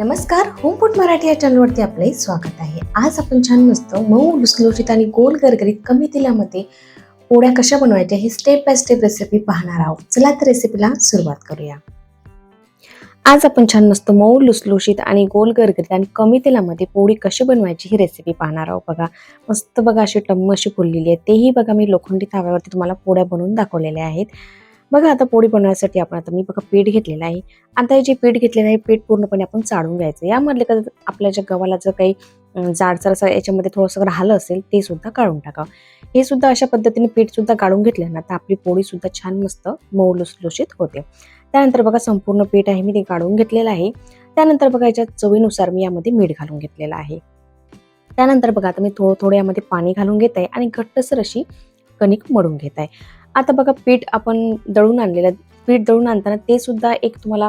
नमस्कार होम मराठी या चॅनलवरती आपले स्वागत आहे. आज आपण छान मस्त मऊ लुसलुशीत आणि गोल गरगरीत कमी तेलामध्ये पोळ्या कशा बनवायच्या हे स्टेप बाय स्टेप रेसिपी पाहणार आहोत. चला तर रेसिपीला सुरुवात करूया. आज आपण छान मस्त मऊ लुसलुशीत आणि गोल गरगरीत आणि कमी तेलामध्ये पोळी कशी बनवायची ही रेसिपी पाहणार आहोत बघा. मस्त बघा अशी टम्म अशी फुललेली आहे. तेही बघा मी लोखंडी ताव्यावरती तुम्हाला पोळ्या बनवून दाखवलेल्या आहेत. बघा आता पोळी बनवण्यासाठी आपण आता मी बघा पीठ घेतलेलं आहे. आता हे जे पीठ घेतलेलं आहे पीठ पूर्णपणे आपण चाळून घ्यायचं. यामधले का आपल्या ज्या गव्हाला जर काही जाडसर असं याच्यामध्ये थोडंसं राहिलं असेल ते सुद्धा काढून टाकावं हे सुद्धा अशा पद्धतीने पीठ सुद्धा काढून घेतलं ना तर आपली पोळी सुद्धा छान मस्त मऊ लुसलुशीत होते. त्यानंतर बघा संपूर्ण पीठ आहे मी ते काढून घेतलेलं आहे. त्यानंतर बघा याच्या चवीनुसार मी यामध्ये मीठ घालून घेतलेलं आहे. त्यानंतर बघा आता मी थोडं थोडं यामध्ये पाणी घालून घेत आहे आणि घट्टसर अशी कणिक मळून घेत आहे. आता बघा पीठ आपण दळून आणलेलं पीठ दळून आणताना ते सुद्धा एक तुम्हाला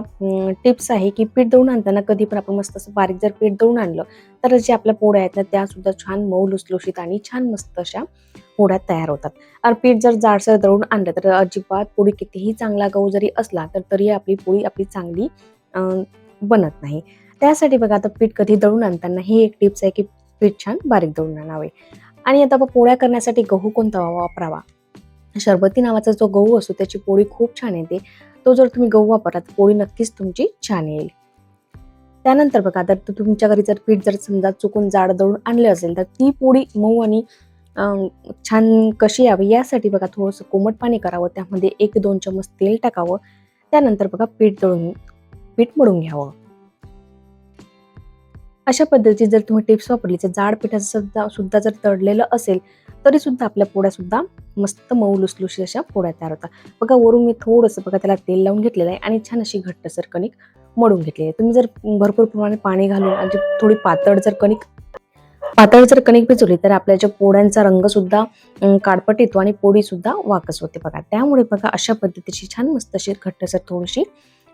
टिप्स आहे की पीठ दळून आणताना कधी पण आपण मस्त असं बारीक जर पीठ दळून आणलं तर जे आपल्या पोळ्या आहेत ना त्या सुद्धा छान मऊ लुसलुशीत आणि छान मस्त अशा पोळ्या तयार होतात. आणि पीठ जर जाडसर दळून आणलं तर अजिबात पोळी कितीही चांगला गहू जरी असला तर तरी आपली पोळी आपली चांगली बनत नाही. त्यासाठी बघा आता पीठ कधी दळून आणताना ही एक टिप्स आहे की पीठ छान बारीक दळून आणावे. आणि आता पोळ्या करण्यासाठी गहू कोणता वापरावा? शरबती नावाचा जो गहू असतो त्याची पोळी खूप छान येते. तो जर तुम्ही गहू वापरला तर पोळी नक्कीच तुमची छान येईल. त्यानंतर बघा तर तुमच्या घरी जर पीठ जर समजा चुकून जाड दळून आणले असेल तर ती पोळी मऊ आणि छान कशी यावी यासाठी बघा थोडंसं कोमट पाणी करावं. त्यामध्ये एक दोन चमच तेल टाकावं. त्यानंतर बघा पीठ दळून पीठ मळून घ्यावं. अशा पद्धतीची जर तुम्ही टिप्स वापरली तर जाड पिठाचं सुद्धा सुद्धा जर तळलेलं असेल तरी सुद्धा आपल्या पोळ्या सुद्धा मस्त मऊ लुसलुशी अशा पोळ्या तयार होतात. बघा वरून मी थोडंसं बघा त्याला तेल लावून घेतलेलं आहे आणि छान अशी घट्टसर कणिक मळून घेतली आहे. तुम्ही जर भरपूर प्रमाणे पाणी घालून आणि थोडी पातळ जर कणिक पातळ जर कणिक भिजवली तर आपल्या ज्या पोळ्यांचा रंग सुद्धा काळपट येतो आणि पोळी सुद्धा वाकस होते बघा. त्यामुळे बघा अशा पद्धतीची छान मस्त अशी घट्टसर थोडीशी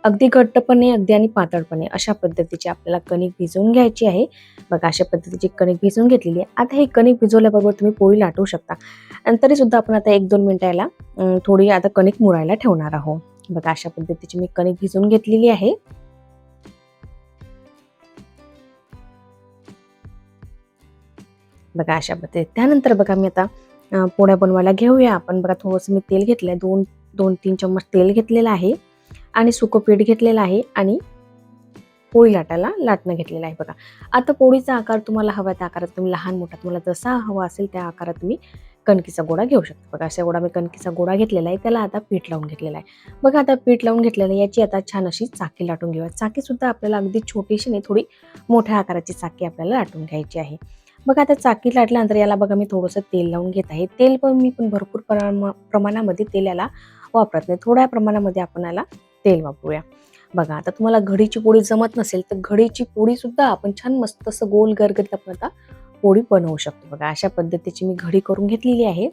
अगदी घट्टपणे अगदी आणि पातळपणे अशा पद्धतीची आपल्याला कणिक भिजवून घ्यायची आहे. बघा अशा पद्धतीची कणिक भिजवून घेतलेली आहे. आता हे कणिक भिजवल्याबरोबर तुम्ही पोळी लाटू शकता. आणि तरीसुद्धा आपण आता एक दोन मिनटं याला थोडी आता कणिक मुरायला ठेवणार आहोत. बघा अशा पद्धतीची मी कणिक भिजवून घेतलेली आहे. बघा अशा पद्धती त्यानंतर बघा मी आता पोळ्या बनवायला घेऊया. आपण बघा थोडंसं मी तेल घेतलंय. दोन दोन तीन चम्मच तेल घेतलेलं आहे. आणि सुकं पीठ घेतलेलं आहे आणि पोळी लाटायला लाटणं घेतलेलं आहे बघा. आता पोळीचा आकार तुम्हाला हवा त्या आकारात. तुम्ही लहान मोठा तुम्हाला जसा हवा असेल त्या आकारात तुम्ही कणकीचा गोळा घेऊ शकता. बघा अशा गोडा मी कणकीचा गोळा घेतलेला आहे. त्याला आता पीठ लावून घेतलेला आहे. बघा आता पीठ लावून घेतलेलं आहे. याची आता छान अशी चाकी लाटून घेऊया. चाकीसुद्धा आपल्याला अगदी छोटीशी नाही थोडी मोठ्या आकाराची चाकी आपल्याला लाटून घ्यायची आहे. बघा आता चाकी लाटल्यानंतर याला बघा मी थोडंसं तेल लावून घेत आहे. तेल पण मी पण भरपूर प्रमा प्रमाणामध्ये तेल याला वापरत नाही. थोड्या प्रमाणामध्ये आपण याला तेल वापरूया. बघा आता तुम्हाला घडीची पोळी जमत नसेल तर घडीची पोळी सुद्धा आपण छान मस्त असं गोल गरगरीत आपण आता पोळी बनवू शकतो. बघा अशा पद्धतीची मी घडी करून घेतलेली आहे.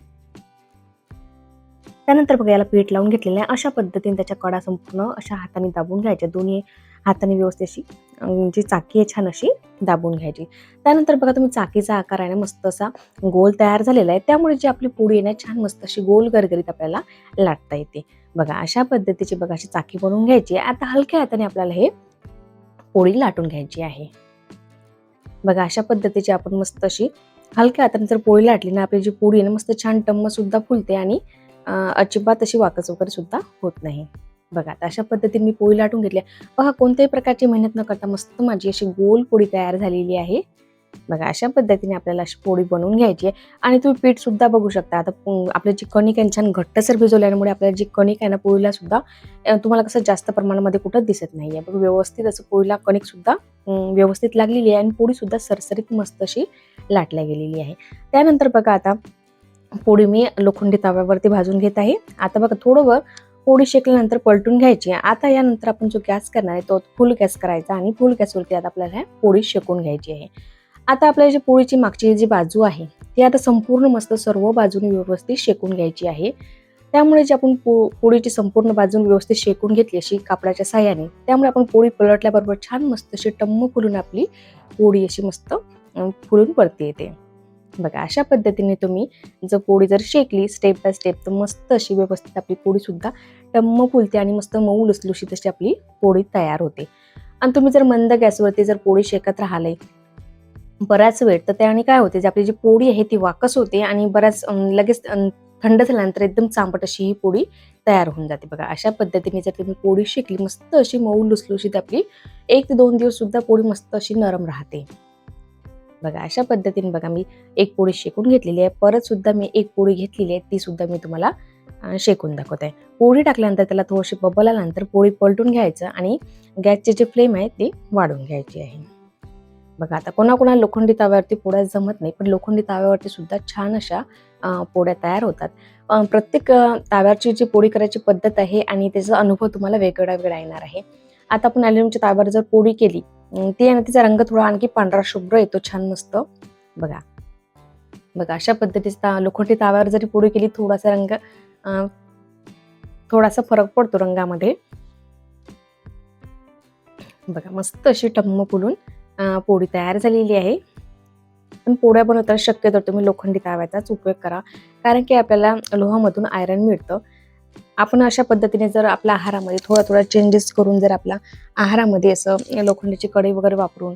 त्यानंतर बघा याला पीठ लावून घेतलेलं आहे. अशा पद्धतीने त्याच्या कडा संपूर्ण अशा हाताने दाबून घ्यायच्या. दोन्ही हाताने व्यवस्थित अशी जी चाकी आहे छान अशी दाबून घ्यायची. त्यानंतर बघा तुम्ही चाकीचा आकार आहे ना मस्त असा गोल तयार झालेला आहे. त्यामुळे जी आपली पोळी आहे ना छान मस्त अशी गोल गरगरीत आपल्याला लाटता येते. बघा अशा पद्धतीची बघा अशी चाकी बनवून घ्यायची. आता हलक्या हाताने आपल्याला हे पोळी लाटून घ्यायची आहे. बघा अशा पद्धतीची आपण मस्त अशी हलक्या हाताने जर पोळी लाटली ना आपली जी पोळी आहे ना मस्त छान टम्म सुद्धा फुलते आणि अजिबात अशी वाकच वगैरे सुद्धा होत नाही. बघा आता अशा पद्धतीने मी पोळी लाटून घेतली आहे. बघा कोणत्याही प्रकारची मेहनत न करता मस्त माझी अशी गोल पोळी तयार झालेली आहे. बघा अशा पद्धतीने आपल्याला अशी पोळी बनवून घ्यायची आहे. आणि तुम्ही पीठ सुद्धा बघू शकता. आता पु- जी कणिक आहे छान घट्टसर भिजवल्यामुळे आपल्याला जी कणिक आहे ना पोळीला सुद्धा तुम्हाला कसं जास्त प्रमाणामध्ये कुठं दिसत नाहीये. बघ व्यवस्थित असं पोळीला कणिक सुद्धा व्यवस्थित लागलेली आहे. आणि पोळी सुद्धा सरसरीत मस्त अशी लाटल्या गेलेली आहे. त्यानंतर बघा आता पोळी मी लोखंडी तव्यावरती भाजून घेत आहे. आता बघा थोडं पोळी शेकल्यानंतर पलटून घ्यायची. आता यानंतर आपण जो गॅस करणार आहे तो फुल गॅस करायचा आणि फुल गॅसवरती आता आपल्याला पोळी शेकून घ्यायची आहे. आता आपल्या जी पोळीची मागची जी बाजू आहे ती आता संपूर्ण मस्त सर्व बाजूने व्यवस्थित शेकून घ्यायची आहे. त्यामुळे जी आपण पो पोळीची संपूर्ण बाजून व्यवस्थित शेकून घेतली अशी कापडाच्या साह्याने त्यामुळे आपण पोळी पलटल्याबरोबर छान मस्त अशी टम्म फुलून आपली पोळी अशी मस्त फुलून परती येते. बघा अशा पद्धतीने तुम्ही जर पोळी जर शेकली स्टेप बाय स्टेप तर मस्त अशी व्यवस्थित आपली पोळीसुद्धा टम्म फुलते आणि मस्त मऊ लुसलुशीत अशी आपली पोळी तयार होते. आणि तुम्ही जर मंद गॅसवरती जर पोळी शेकत राहिले बऱ्याच वेळ तर त्याने काय होते जे आपली जी पोळी आहे ती वाकस होते आणि बऱ्याच लगेच थंड झाल्यानंतर एकदम चांबट अशी ही पोळी तयार होऊन जाते. बघा अशा पद्धतीने जर तुम्ही पोळी शेकली मस्त अशी मऊ लुसलुशीत आपली एक ते दोन दिवस सुद्धा पोळी मस्त अशी नरम राहते. बघा अशा पद्धतीने बघा मी एक पोळी शेकून घेतलेली आहे. परत सुद्धा मी एक पोळी घेतलेली आहे ती सुद्धा मी तुम्हाला शेकून दाखवत. आहे पोळी टाकल्यानंतर त्याला थोडीशी बबल आल्यानंतर पोळी पलटून घ्यायचं आणि गॅसचे जे फ्लेम आहे ते वाढून घ्यायची आहे. बघा आता कोणाकोणा लोखंडी ताव्यावरती पोळ्या जमत नाही पण लोखंडी ताव्यावरती सुद्धा छान अशा पोळ्या तयार होतात. प्रत्येक अं, जी पोळी करायची पद्धत आहे आणि त्याचा अनुभव तुम्हाला वेगळा वेगळा येणार आहे. आता आपण अल्युमिनियमच्या ताव्यावर जर पोळी केली ती आहे ना तिचा रंग थोडा आणखी पांढरा शुभ्र येतो छान मस्त. बघा. बघा अशा पद्धतीचा लोखंडी ताव्यावर जरी पोळी केली थोडासा रंग थोडासा फरक पडतो रंगामध्ये. बघा मस्त अशी टम्म फुलून पोळी तयार झालेली आहे. पण पोळ्या बनवताना शक्यतो तुम्ही लोखंडी ताव्याचाच उपयोग करा. कारण की आपल्याला लोहामधून आयरन मिळतं. आपण अशा पद्धतीने जर आपल्या आहारामध्ये थोडा थोडा चेंजेस करून जर आपला आहारामध्ये असं लोखंडीची कढई वगैरे वापरून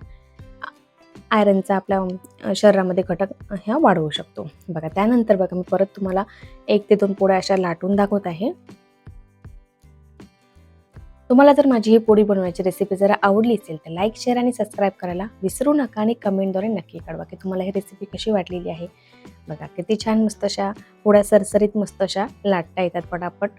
आयरनचा आपल्या शरीरामध्ये घटक ह्या वाढवू शकतो. बघा त्यानंतर बघा मी परत तुम्हाला एक ते दोन पोळ्या अशा लाटून दाखवत आहे. तुम्हाला जर माझी ही पोळी बनवायची रेसिपी जर आवडली असेल तर लाईक शेअर आणि सबस्क्राईब करायला विसरू नका आणि कमेंटद्वारे नक्की कळवा की तुम्हाला ही रेसिपी कशी वाटलेली आहे. बघा किती छान मस्त अशा पोळ्या सरसरीत मस्त अशा लाटता येतात पटापट.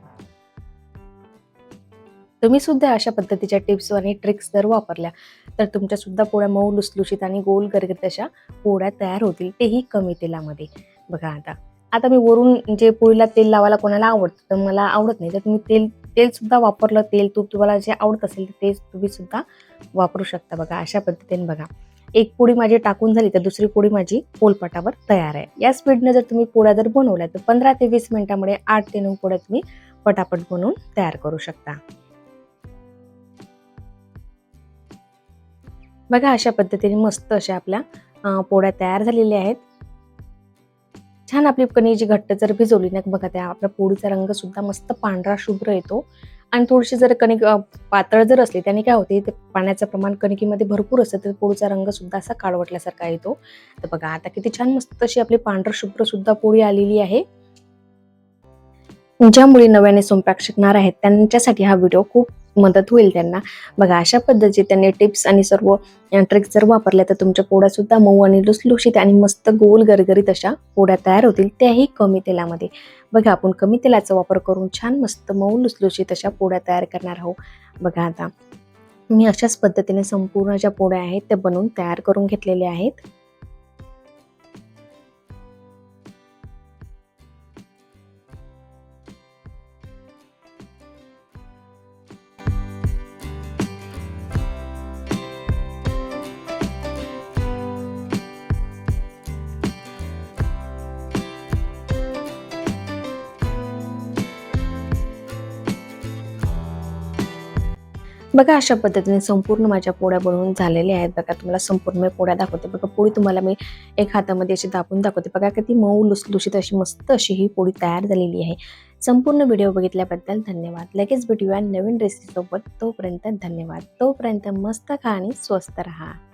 तुम्ही सुद्धा अशा पद्धतीच्या टिप्स आणि ट्रिक्स जर वापरल्या तर तुमच्या सुद्धा पोळ्या मऊ लुसलुशीत आणि गोल गरगरीत अशा पोळ्या तयार होतील तेही कमी तेलामध्ये. बघा आता आता मी वरून जे पोळीला तेल लावायला कोणाला आवडतं तर मला आवडत नाही. तर तुम्ही तेल तेलसुद्धा वापरलं तेल तूप तुम्हाला जे आवडत असेल तर ते तुम्ही सुद्धा वापरू शकता बघा अशा पद्धतीने बघा. एक पोळी माझी टाकून झाली तर दुसरी पोळी माझी पोलपाटावर तयार आहे. या स्पीडने जर तुम्ही पोळ्या जर बनवल्या तर पंधरा ते वीस मिनिटामध्ये आठ ते नऊ पोळ्या तुम्ही पटापट बनवून तयार करू शकता. बघा अशा पद्धतीने मस्त अशा आपल्या पोळ्या तयार झालेल्या आहेत. छान आपली कणी जी घट्ट जर भिजवली ना बघा त्या आपल्या पोळीचा रंग सुद्धा मस्त पांढरा शुभ्र येतो. आणि थोडीशी जर कणिक पातळ जर असली त्याने काय होते ते पाण्याचं प्रमाण कणिकीमध्ये भरपूर असतं तर पोळीचा रंग सुद्धा असा काळवटल्यासारखा येतो. तर बघा आता किती छान मस्त अशी आपली पांढर शुभ्र सुद्धा पोळी आलेली आहे. ज्या मुली नव्याने स्वयंपाक शिकणार आहेत त्यांच्यासाठी हा व्हिडिओ खूप मदत होईल त्यांना. बघा अशा पद्धतीचे त्यांनी टिप्स आणि सर्व ट्रिक्स जर वापरल्या तर तुमच्या पोळ्यासुद्धा मऊ आणि लुसलुशीत आणि मस्त गोल गरगरीत अशा पोळ्या तयार होतील. त्याही कमी तेलामध्ये. बघा आपण कमी तेलाचा वापर करून छान मस्त मऊ लुसलुशीत अशा पोळ्या तयार करणार आहोत. बघा आता मी अशाच पद्धतीने संपूर्ण ज्या पोळ्या आहेत त्या बनवून तयार करून घेतलेल्या आहेत. बघा अशा पद्धतीने संपूर्ण माझ्या पोळ्या बनवून झालेल्या आहेत. बघा तुम्हाला संपूर्ण मी पोळ्या दाखवते. बघा पोळी तुम्हाला मी एक हातामध्ये अशी दाबून दाखवते. बघा किती मऊ लुसलुशीत अशी मस्त अशी ही पोळी तयार झालेली आहे. संपूर्ण व्हिडिओ बघितल्याबद्दल धन्यवाद. लगेच भेटूया नवीन रेसिपीसोबत तोपर्यंत धन्यवाद. तोपर्यंत मस्त खा आणि स्वस्त राहा.